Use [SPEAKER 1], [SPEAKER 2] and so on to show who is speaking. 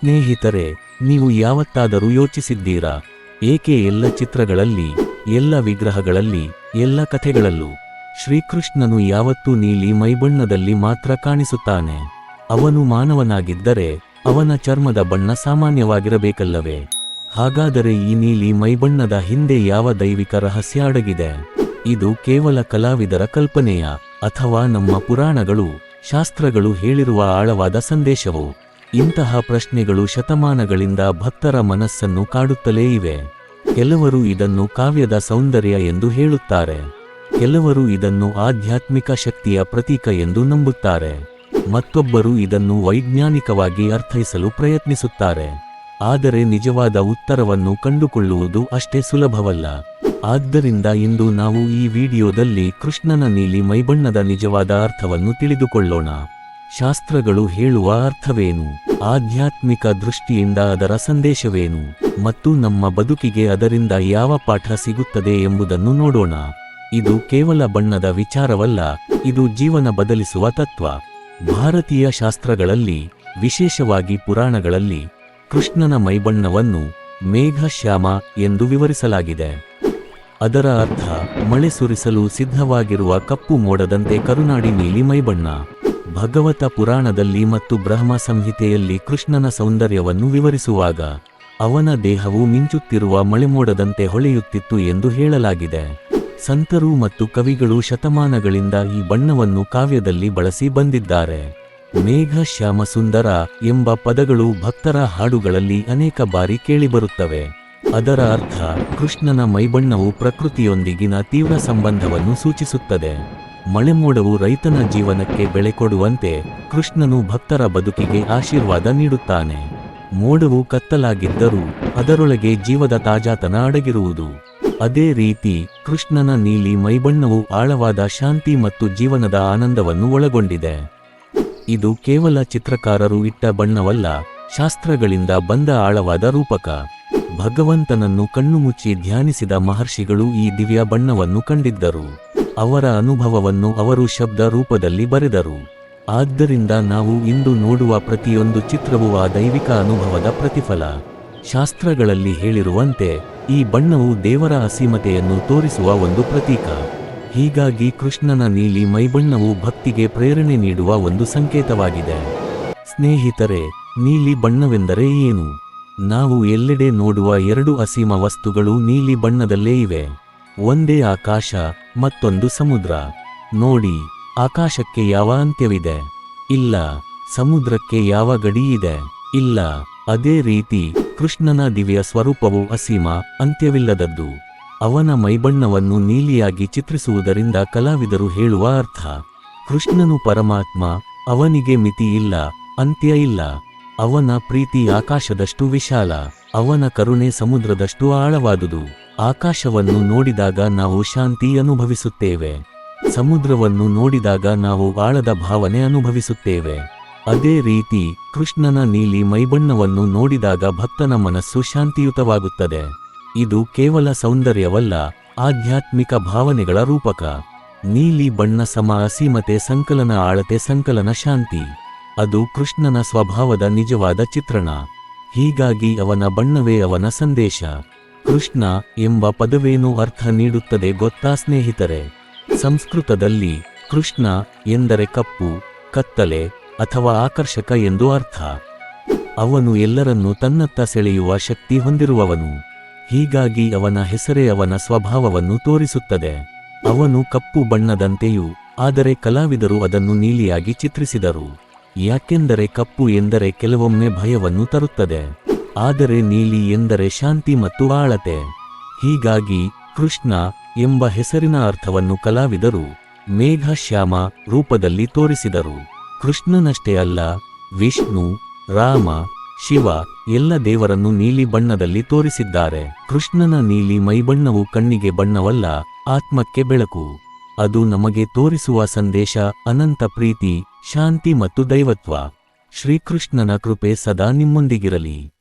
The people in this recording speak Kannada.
[SPEAKER 1] ಸ್ನೇಹಿತರೆ, ನೀವು ಯಾವತ್ತಾದರೂ ಯೋಚಿಸಿದ್ದೀರಾ? ಏಕೆ ಎಲ್ಲ ಚಿತ್ರಗಳಲ್ಲಿ, ಎಲ್ಲ ವಿಗ್ರಹಗಳಲ್ಲಿ, ಎಲ್ಲ ಕಥೆಗಳಲ್ಲೂ ಶ್ರೀಕೃಷ್ಣನು ಯಾವತ್ತೂ ನೀಲಿ ಮೈಬಣ್ಣದಲ್ಲಿ ಮಾತ್ರ ಕಾಣಿಸುತ್ತಾನೆ? ಅವನು ಮಾನವನಾಗಿದ್ದರೆ ಅವನ ಚರ್ಮದ ಬಣ್ಣ ಸಾಮಾನ್ಯವಾಗಿರಬೇಕಲ್ಲವೇ? ಹಾಗಾದರೆ ಈ ನೀಲಿ ಮೈಬಣ್ಣದ ಹಿಂದೆ ಯಾವ ದೈವಿಕ ರಹಸ್ಯ ಅಡಗಿದೆ? ಇದು ಕೇವಲ ಕಲಾವಿದರ ಕಲ್ಪನೆಯ? ಅಥವಾ ನಮ್ಮ ಪುರಾಣಗಳು, ಶಾಸ್ತ್ರಗಳು ಹೇಳಿರುವ ಆಳವಾದ ಸಂದೇಶವು? ಇಂತಹ ಪ್ರಶ್ನೆಗಳು ಶತಮಾನಗಳಿಂದ ಭಕ್ತರ ಮನಸ್ಸನ್ನು ಕಾಡುತ್ತಲೇ ಇವೆ. ಕೆಲವರು ಇದನ್ನು ಕಾವ್ಯದ ಸೌಂದರ್ಯ ಎಂದು ಹೇಳುತ್ತಾರೆ. ಕೆಲವರು ಇದನ್ನು ಆಧ್ಯಾತ್ಮಿಕ ಶಕ್ತಿಯ ಪ್ರತೀಕ ಎಂದು ನಂಬುತ್ತಾರೆ. ಮತ್ತೊಬ್ಬರು ಇದನ್ನು ವೈಜ್ಞಾನಿಕವಾಗಿ ಅರ್ಥೈಸಲು ಪ್ರಯತ್ನಿಸುತ್ತಾರೆ. ಆದರೆ ನಿಜವಾದ ಉತ್ತರವನ್ನು ಕಂಡುಕೊಳ್ಳುವುದು ಅಷ್ಟೇ ಸುಲಭವಲ್ಲ. ಆದ್ದರಿಂದ ಇಂದು ನಾವು ಈ ವಿಡಿಯೋದಲ್ಲಿ ಕೃಷ್ಣನ ನೀಲಿ ಮೈಬಣ್ಣದ ನಿಜವಾದ ಅರ್ಥವನ್ನು ತಿಳಿದುಕೊಳ್ಳೋಣ. ಶಾಸ್ತ್ರಗಳು ಹೇಳುವ ಅರ್ಥವೇನು? ಆಧ್ಯಾತ್ಮಿಕ ದೃಷ್ಟಿಯಿಂದ ಅದರ ಸಂದೇಶವೇನು? ಮತ್ತು ನಮ್ಮ ಬದುಕಿಗೆ ಅದರಿಂದ ಯಾವ ಪಾಠ ಸಿಗುತ್ತದೆ ಎಂಬುದನ್ನು ನೋಡೋಣ. ಇದು ಕೇವಲ ಬಣ್ಣದ ವಿಚಾರವಲ್ಲ, ಇದು ಜೀವನ ಬದಲಿಸುವ ತತ್ವ. ಭಾರತೀಯ ಶಾಸ್ತ್ರಗಳಲ್ಲಿ, ವಿಶೇಷವಾಗಿ ಪುರಾಣಗಳಲ್ಲಿ, ಕೃಷ್ಣನ ಮೈಬಣ್ಣವನ್ನು ಮೇಘಶ್ಯಾಮ ಎಂದು ವಿವರಿಸಲಾಗಿದೆ. ಅದರ ಅರ್ಥ, ಮಳೆ ಸುರಿಸಲು ಸಿದ್ಧವಾಗಿರುವ ಕಪ್ಪು ಮೋಡದಂತೆ ಕರುನಾಡಿ ನೀಲಿ ಮೈಬಣ್ಣ. ಭಗವತ ಪುರಾಣದಲ್ಲಿ ಮತ್ತು ಬ್ರಹ್ಮ ಸಂಹಿತೆಯಲ್ಲಿ ಕೃಷ್ಣನ ಸೌಂದರ್ಯವನ್ನು ವಿವರಿಸುವಾಗ, ಅವನ ದೇಹವು ಮಿಂಚುತ್ತಿರುವ ಮಳೆಮೋಡದಂತೆ ಹೊಳೆಯುತ್ತಿತ್ತು ಎಂದು ಹೇಳಲಾಗಿದೆ. ಸಂತರು ಮತ್ತು ಕವಿಗಳು ಶತಮಾನಗಳಿಂದ ಈ ಬಣ್ಣವನ್ನು ಕಾವ್ಯದಲ್ಲಿ ಬಳಸಿ ಬಂದಿದ್ದಾರೆ. ಮೇಘ, ಶ್ಯಾಮ ಸುಂದರ ಎಂಬ ಪದಗಳು ಭಕ್ತರ ಹಾಡುಗಳಲ್ಲಿ ಅನೇಕ ಬಾರಿ ಕೇಳಿಬರುತ್ತವೆ. ಅದರ ಅರ್ಥ, ಕೃಷ್ಣನ ಮೈಬಣ್ಣವು ಪ್ರಕೃತಿಯೊಂದಿಗಿನ ತೀವ್ರ ಸಂಬಂಧವನ್ನು ಸೂಚಿಸುತ್ತದೆ. ಮಳೆಮೋಡವು ರೈತನ ಜೀವನಕ್ಕೆ ಬೆಳೆ ಕೊಡುವಂತೆ ಕೃಷ್ಣನು ಭಕ್ತರ ಬದುಕಿಗೆ ಆಶೀರ್ವಾದ ನೀಡುತ್ತಾನೆ. ಮೋಡವು ಕತ್ತಲಾಗಿದ್ದರೂ ಅದರೊಳಗೆ ಜೀವದ ತಾಜಾತನ ಅಡಗಿರುವುದು. ಅದೇ ರೀತಿ ಕೃಷ್ಣನ ನೀಲಿ ಮೈಬಣ್ಣವು ಆಳವಾದ ಶಾಂತಿ ಮತ್ತು ಜೀವನದ ಆನಂದವನ್ನು ಒಳಗೊಂಡಿದೆ. ಇದು ಕೇವಲ ಚಿತ್ರಕಾರರು ಇಟ್ಟ ಬಣ್ಣವಲ್ಲ, ಶಾಸ್ತ್ರಗಳಿಂದ ಬಂದ ಆಳವಾದ ರೂಪಕ. ಭಗವಂತನನ್ನು ಕಣ್ಣುಮುಚ್ಚಿ ಧ್ಯಾನಿಸಿದ ಮಹರ್ಷಿಗಳು ಈ ದಿವ್ಯ ಬಣ್ಣವನ್ನು ಕಂಡಿದ್ದರು. ಅವರ ಅನುಭವವನ್ನು ಅವರು ಶಬ್ದ ರೂಪದಲ್ಲಿ ಬರೆದರು. ಆದ್ದರಿಂದ ನಾವು ಇಂದು ನೋಡುವ ಪ್ರತಿಯೊಂದು ಚಿತ್ರವೂ ಆ ದೈವಿಕ ಅನುಭವದ ಪ್ರತಿಫಲ. ಶಾಸ್ತ್ರಗಳಲ್ಲಿ ಹೇಳಿರುವಂತೆ, ಈ ಬಣ್ಣವು ದೇವರ ಅಸೀಮತೆಯನ್ನು ತೋರಿಸುವ ಒಂದು ಪ್ರತೀಕ. ಹೀಗಾಗಿ ಕೃಷ್ಣನ ನೀಲಿ ಮೈಬಣ್ಣವು ಭಕ್ತಿಗೆ ಪ್ರೇರಣೆ ನೀಡುವ ಒಂದು ಸಂಕೇತವಾಗಿದೆ. ಸ್ನೇಹಿತರೆ, ನೀಲಿ ಬಣ್ಣವೆಂದರೆ ಏನು? ನಾವು ಎಲ್ಲೆಡೆ ನೋಡುವ ಎರಡು ಅಸೀಮ ವಸ್ತುಗಳು ನೀಲಿ ಬಣ್ಣದಲ್ಲೇ ಇವೆ. ಒಂದೇ ಆಕಾಶ, ಮತ್ತೊಂದು ಸಮುದ್ರ. ನೋಡಿ, ಆಕಾಶಕ್ಕೆ ಯಾವ ಅಂತ್ಯವಿದೆ? ಇಲ್ಲ, ಸಮುದ್ರಕ್ಕೆ ಯಾವ ಗಡಿ ಇದೆ ಇಲ್ಲ, ಅದೇ ರೀತಿ ಕೃಷ್ಣನ ದಿವ್ಯ ಸ್ವರೂಪವು ಅಸೀಮ, ಅಂತ್ಯವಿಲ್ಲದದ್ದು. ಅವನ ಮೈಬಣ್ಣವನ್ನು ನೀಲಿಯಾಗಿ ಚಿತ್ರಿಸುವುದರಿಂದ ಕಲಾವಿದರು ಹೇಳುವ ಅರ್ಥ. ಕೃಷ್ಣನು ಪರಮಾತ್ಮ, ಅವನಿಗೆ ಮಿತಿ ಇಲ್ಲ ಅಂತ್ಯ ಇಲ್ಲ. ಅವನ ಪ್ರೀತಿ ಆಕಾಶದಷ್ಟು ವಿಶಾಲ, ಅವನ ಕರುಣೆ ಸಮುದ್ರದಷ್ಟು ಆಳವಾದುದು. ಆಕಾಶವನ್ನು ನೋಡಿದಾಗ ನಾವು ಶಾಂತಿ ಅನುಭವಿಸುತ್ತೇವೆ. ಸಮುದ್ರವನ್ನು ನೋಡಿದಾಗ ನಾವು ಆಳದ ಭಾವನೆ ಅನುಭವಿಸುತ್ತೇವೆ. ಅದೇ ರೀತಿ, ಕೃಷ್ಣನ ನೀಲಿ ಮೈಬಣ್ಣವನ್ನು ನೋಡಿದಾಗ ಭಕ್ತನ ಮನಸ್ಸು ಶಾಂತಿಯುತವಾಗುತ್ತದೆ. ಇದು ಕೇವಲ ಸೌಂದರ್ಯವಲ್ಲ, ಆಧ್ಯಾತ್ಮಿಕ ಭಾವನೆಗಳ ರೂಪಕ. ನೀಲಿ ಬಣ್ಣ ಸಮ ಅಸೀಮತೆ ಸಂಕಲನ ಆಳತೆ ಸಂಕಲನ ಶಾಂತಿ. ಅದು ಕೃಷ್ಣನ ಸ್ವಭಾವದ ನಿಜವಾದ ಚಿತ್ರಣ. ಹೀಗಾಗಿ ಅವನ ಬಣ್ಣವೇ ಅವನ ಸಂದೇಶ. ಕೃಷ್ಣ ಎಂಬ ಪದವೇನು ಅರ್ಥ ನೀಡುತ್ತದೆ ಗೊತ್ತಾ ಸ್ನೇಹಿತರೆ? ಸಂಸ್ಕೃತದಲ್ಲಿ ಕೃಷ್ಣ ಎಂದರೆ ಕಪ್ಪು, ಕತ್ತಲೆ ಅಥವಾ ಆಕರ್ಷಕ ಎಂದು ಅರ್ಥ. ಅವನು ಎಲ್ಲರನ್ನೂ ತನ್ನತ್ತ ಸೆಳೆಯುವ ಶಕ್ತಿ ಹೊಂದಿರುವವನು. ಹೀಗಾಗಿ ಅವನ ಹೆಸರೇ ಅವನ ಸ್ವಭಾವವನ್ನು ತೋರಿಸುತ್ತದೆ. ಅವನು ಕಪ್ಪು ಬಣ್ಣದಂತೆಯೂ, ಆದರೆ ಕಲಾವಿದರು ಅದನ್ನು ನೀಲಿಯಾಗಿ ಚಿತ್ರಿಸಿದರು. ಯಾಕೆಂದರೆ ಕಪ್ಪು ಎಂದರೆ ಕೆಲವೊಮ್ಮೆ ಭಯವನ್ನು ತರುತ್ತದೆ. ಆದರೆ ನೀಲಿ ಎಂದರೆ ಶಾಂತಿ ಮತ್ತು ಆಳತೆ. ಹೀಗಾಗಿ ಕೃಷ್ಣ ಎಂಬ ಹೆಸರಿನ ಅರ್ಥವನ್ನು ಕಲಾವಿದರು. ಮೇಘಶ್ಯಾಮ ರೂಪದಲ್ಲಿ ತೋರಿಸಿದರು. ಕೃಷ್ಣನಷ್ಟೇ ಅಲ್ಲ, ವಿಷ್ಣು, ರಾಮ, ಶಿವ ಎಲ್ಲ ದೇವರನ್ನು ನೀಲಿ ಬಣ್ಣದಲ್ಲಿ ತೋರಿಸಿದ್ದಾರೆ. ಕೃಷ್ಣನ ನೀಲಿ ಮೈಬಣ್ಣವು ಕಣ್ಣಿಗೆ ಬಣ್ಣವಲ್ಲ, ಆತ್ಮಕ್ಕೆ ಬೆಳಕು. ಅದು ನಮಗೆ ತೋರಿಸುವ ಸಂದೇಶ ಅನಂತ ಪ್ರೀತಿ ಶಾಂತಿ ಮತ್ತು ದೈವತ್ವ. ಶ್ರೀಕೃಷ್ಣನ ಕೃಪೆ ಸದಾ ನಿಮ್ಮೊಂದಿಗಿರಲಿ.